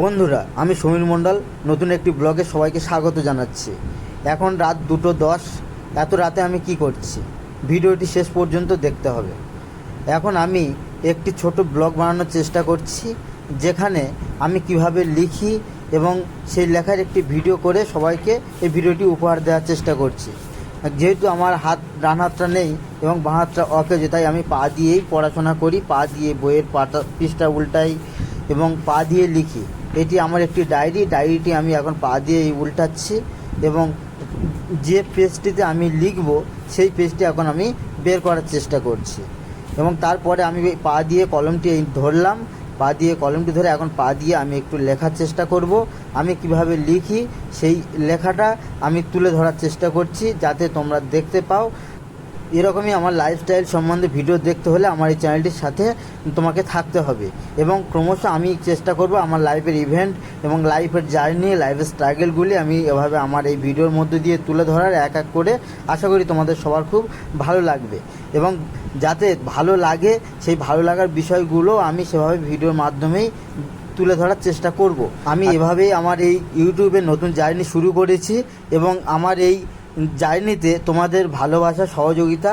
বন্ধুরা, আমি সমীর মণ্ডল, নতুন একটি ব্লগে সবাইকে স্বাগত জানাচ্ছি। এখন রাত দুটো দশ, এত রাতে আমি কি করছি? ভিডিওটি শেষ পর্যন্ত দেখতে হবে। এখন আমি একটি ছোট ব্লগ বানানোর চেষ্টা করছি, যেখানে আমি কীভাবে লিখি এবং সেই লেখার একটি ভিডিও করে সবাইকে এই ভিডিওটি উপহার দেওয়ার চেষ্টা করছি। যেহেতু আমার হাত, ডান হাতটা নেই এবং বাঁ হাতটা অকেজো, তাই আমি পা দিয়েই পড়াশোনা করি, পা দিয়ে বইয়ের পাটা পৃষ্ঠা উল্টাই এবং পা দিয়ে লিখি। এটি আমার একটি ডায়েরি। ডায়েরিটি আমি এখন পা দিয়ে উল্টাচ্ছি এবং যে পেজটিতে আমি লিখব, সেই পেজটি এখন আমি বের করার চেষ্টা করছি। এবং তারপরে আমি পা দিয়ে কলমটি ধরলাম। পা দিয়ে কলমটি ধরে এখন পা দিয়ে আমি একটু লেখার চেষ্টা করব। আমি কীভাবে লিখি, সেই লেখাটা আমি তুলে ধরার চেষ্টা করছি, যাতে তোমরা দেখতে পাও। এরকমই আমার লাইফস্টাইল সম্বন্ধে ভিডিও দেখতে হলে আমার এই চ্যানেলটির সাথে তোমাকে থাকতে হবে। এবং ক্রমশ আমি চেষ্টা করব আমার লাইফের ইভেন্ট এবং লাইফের জার্নি লাইফের স্ট্রাগেলগুলি আমি এভাবে আমার এই ভিডিওর মধ্যে দিয়ে তুলে ধরার এক এক করে আশা করি তোমাদের সবার খুব ভালো লাগবে। এবং যাতে ভালো লাগে সেই ভালো লাগার বিষয়গুলো আমি সেভাবে ভিডিওর মাধ্যমেই তুলে ধরার চেষ্টা করব। আমি এভাবেই আমার এই ইউটিউবে নতুন জার্নি শুরু করেছি এবং আমার এই জার্নিতে তোমাদের ভালোবাসা, সহযোগিতা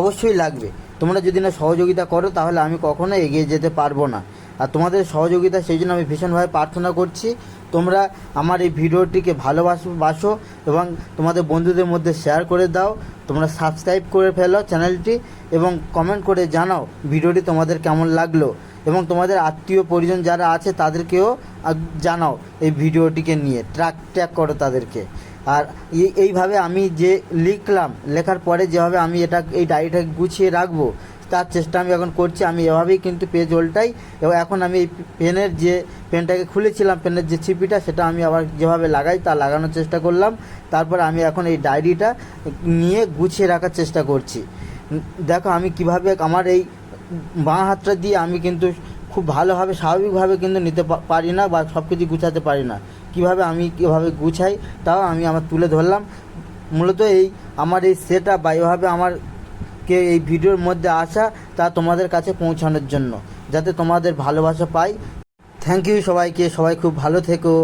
অবশ্যই লাগবে। তোমরা যদি না সহযোগিতা করো, তাহলে আমি কখনো এগিয়ে যেতে পারব না। আর তোমাদের সহযোগিতা, সেই জন্য আমি ভীষণভাবে প্রার্থনা করছি। তোমরা আমার এই ভিডিওটিকে ভালোবাসো, বাসো এবং তোমাদের বন্ধুদের মধ্যে শেয়ার করে দাও। তোমরা সাবস্ক্রাইব করে ফেলো চ্যানেলটি এবং কমেন্ট করে জানাও ভিডিওটি তোমাদের কেমন লাগল। এবং তোমাদের আত্মীয় পরিজন যারা আছে, তাদেরকেও জানাও এই ভিডিওটিকে নিয়ে। ট্র্যাক ট্র্যাক করো তাদেরকে। আর এই- এইভাবে আমি যে লিখলাম, লেখার পরে যেভাবে আমি এটা এই ডায়েরিটা গুছিয়ে রাখব, তার চেষ্টা আমি এখন করছি। আমি এভাবেই কিন্তু পেজ ওল্টাই এবং এখন আমি এই পেনের যে পেনটাকে খুলেছিলাম, পেনের যে ছিপিটা, সেটা আমি আবার যেভাবে লাগাই, তা লাগানোর চেষ্টা করলাম। তারপর আমি এখন এই ডায়েরিটা নিয়ে গুছিয়ে রাখার চেষ্টা করছি। দেখো আমি কীভাবে আমার এই বাঁ হাতটা দিয়ে আমি কিন্তু খুব ভালোভাবে, স্বাভাবিকভাবে কিন্তু নিতে পারি না বা সব কিছু গুছাতে পারি না। কীভাবে আমি কীভাবে গুছাই, তাও আমি আমার তুলে ধরলাম। মূলত এই আমার এই সেট বা এভাবে আমার কে এই ভিডিওর মধ্যে আসা, তা তোমাদের কাছে পৌঁছানোর জন্য। যাতে তোমাদের ভালোবাসা পাই। থ্যাংক ইউ সবাইকে, সবাই খুব ভালো থেকো।